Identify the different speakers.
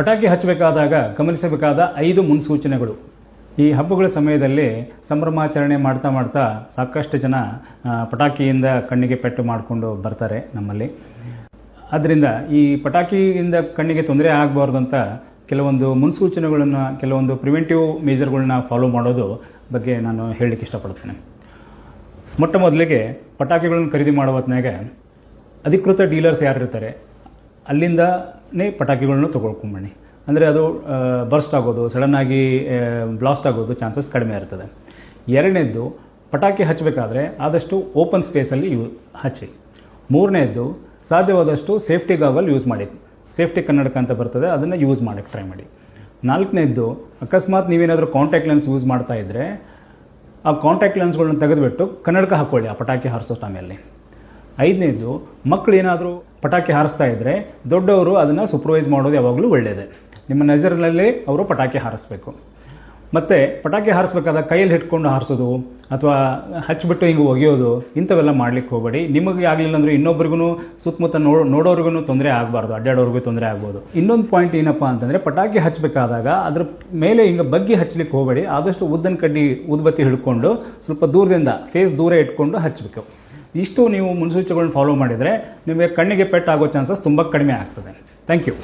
Speaker 1: ಪಟಾಕಿ ಹಚ್ಚಬೇಕಾದಾಗ ಗಮನಿಸಬೇಕಾದ ಐದು ಮುನ್ಸೂಚನೆಗಳು. ಈ ಹಬ್ಬಗಳ ಸಮಯದಲ್ಲಿ ಸಂಭ್ರಮಾಚರಣೆ ಮಾಡ್ತಾ ಮಾಡ್ತಾ ಸಾಕಷ್ಟು ಜನ ಪಟಾಕಿಯಿಂದ ಕಣ್ಣಿಗೆ ಪೆಟ್ಟು ಮಾಡಿಕೊಂಡು ಬರ್ತಾರೆ ನಮ್ಮಲ್ಲಿ. ಆದ್ದರಿಂದ ಈ ಪಟಾಕಿಯಿಂದ ಕಣ್ಣಿಗೆ ತೊಂದರೆ ಆಗಬಾರ್ದು ಅಂತ ಕೆಲವೊಂದು ಮುನ್ಸೂಚನೆಗಳನ್ನು, ಕೆಲವೊಂದು ಪ್ರಿವೆಂಟಿವ್ ಮೇಜರ್ಗಳನ್ನ ಫಾಲೋ ಮಾಡೋದು ಬಗ್ಗೆ ನಾನು ಹೇಳಲಿಕ್ಕೆ ಇಷ್ಟಪಡ್ತೇನೆ. ಮೊಟ್ಟ ಮೊದಲಿಗೆ ಪಟಾಕಿಗಳನ್ನು ಖರೀದಿ ಮಾಡೋ ಹೊತ್ತಿನಾಗೆ ಅಧಿಕೃತ ಡೀಲರ್ಸ್ ಯಾರಿರ್ತಾರೆ? ಅಲ್ಲಿಂದನೇ ಪಟಾಕಿಗಳನ್ನ ತೊಗೊಳ್ಕೊಂಬಣ್ಣಿ ಅಂದರೆ ಅದು ಬರ್ಸ್ಟ್ ಆಗೋದು ಸಡನ್ನಾಗಿ ಬ್ಲಾಸ್ಟ್ ಆಗೋದು ಚಾನ್ಸಸ್ ಕಡಿಮೆ ಇರ್ತದೆ. ಎರಡನೇದ್ದು, ಪಟಾಕಿ ಹಚ್ಚಬೇಕಾದ್ರೆ ಆದಷ್ಟು ಓಪನ್ ಸ್ಪೇಸಲ್ಲಿ ಯೂ, ಹಚ್ಚಿ. ಮೂರನೇದ್ದು, ಸಾಧ್ಯವಾದಷ್ಟು ಸೇಫ್ಟಿ ಗಾಗಲ್ ಯೂಸ್ ಮಾಡಿ. ಸೇಫ್ಟಿ ಕನ್ನಡಕ ಅಂತ ಬರ್ತದೆ, ಅದನ್ನು ಯೂಸ್ ಮಾಡೋಕ್ಕೆ ಟ್ರೈ ಮಾಡಿ. ನಾಲ್ಕನೇದ್ದು, ಅಕಸ್ಮಾತ್ ನೀವೇನಾದರೂ ಕಾಂಟ್ಯಾಕ್ಟ್ ಲೆನ್ಸ್ ಯೂಸ್ ಮಾಡ್ತಾ ಇದ್ದರೆ ಆ ಕಾಂಟ್ಯಾಕ್ಟ್ ಲೆನ್ಸ್ಗಳನ್ನ ತೆಗೆದುಬಿಟ್ಟು ಕನ್ನಡಕ ಹಾಕ್ಕೊಳ್ಳಿ ಆ ಪಟಾಕಿ ಹಾರಿಸೋ ಟೈಮಲ್ಲಿ ಐದನೇದು ಮಕ್ಕಳು ಏನಾದರೂ ಪಟಾಕಿ ಹಾರಿಸ್ತಾ ಇದ್ದರೆ ದೊಡ್ಡವರು ಅದನ್ನು ಸೂಪರ್ವೈಸ್ ಮಾಡೋದು ಯಾವಾಗಲೂ ಒಳ್ಳೆಯದೇ ನಿಮ್ಮ ನಜರ್ನಲ್ಲಿ ಅವರು ಪಟಾಕಿ ಹಾರಿಸ್ಬೇಕು. ಮತ್ತು ಪಟಾಕಿ ಹಾರಿಸ್ಬೇಕಾದ ಕೈಯಲ್ಲಿ ಹಿಡ್ಕೊಂಡು ಹಾರಿಸೋದು ಅಥವಾ ಹಚ್ಚಿಬಿಟ್ಟು ಹಿಂಗೆ ಒಗೆಯೋದು, ಇಂಥವೆಲ್ಲ ಮಾಡ್ಲಿಕ್ಕೆ ಹೋಗಬೇಡಿ. ನಿಮಗೆ ಆಗಲಿಲ್ಲ ಅಂದರೆ ಇನ್ನೊಬ್ರಿಗೂ ಸುತ್ತಮುತ್ತ ನೋಡೋ ನೋಡೋರ್ಗು ತೊಂದರೆ ಆಗಬಾರ್ದು, ಅಡ್ಡಾಡೋರ್ಗೂ ತೊಂದರೆ ಆಗ್ಬೋದು. ಇನ್ನೊಂದು ಪಾಯಿಂಟ್ ಏನಪ್ಪ ಅಂತಂದರೆ ಪಟಾಕಿ ಹಚ್ಚಬೇಕಾದಾಗ ಅದ್ರ ಮೇಲೆ ಹಿಂಗೆ ಬಗ್ಗಿ ಹಚ್ಚಲಿಕ್ಕೆ ಹೋಗಬೇಡಿ. ಆದಷ್ಟು ಉದ್ದನ ಕಡ್ಡಿ ಉದ್ಬತ್ತಿ ಹಿಡ್ಕೊಂಡು ಸ್ವಲ್ಪ ದೂರದಿಂದ ಫೇಸ್ ದೂರ ಇಟ್ಕೊಂಡು ಹಚ್ಚಬೇಕು ಇಷ್ಟು ನೀವು ಮುನ್ಸೂಚನೆಗಳನ್ನ ಫಾಲೋ ಮಾಡಿದರೆ ನಿಮಗೆ ಕಣ್ಣಿಗೆ ಪೆಟ್ಟಾಗೋ ಚಾನ್ಸಸ್ ತುಂಬ ಕಡಿಮೆ ಆಗ್ತದೆ. Thank you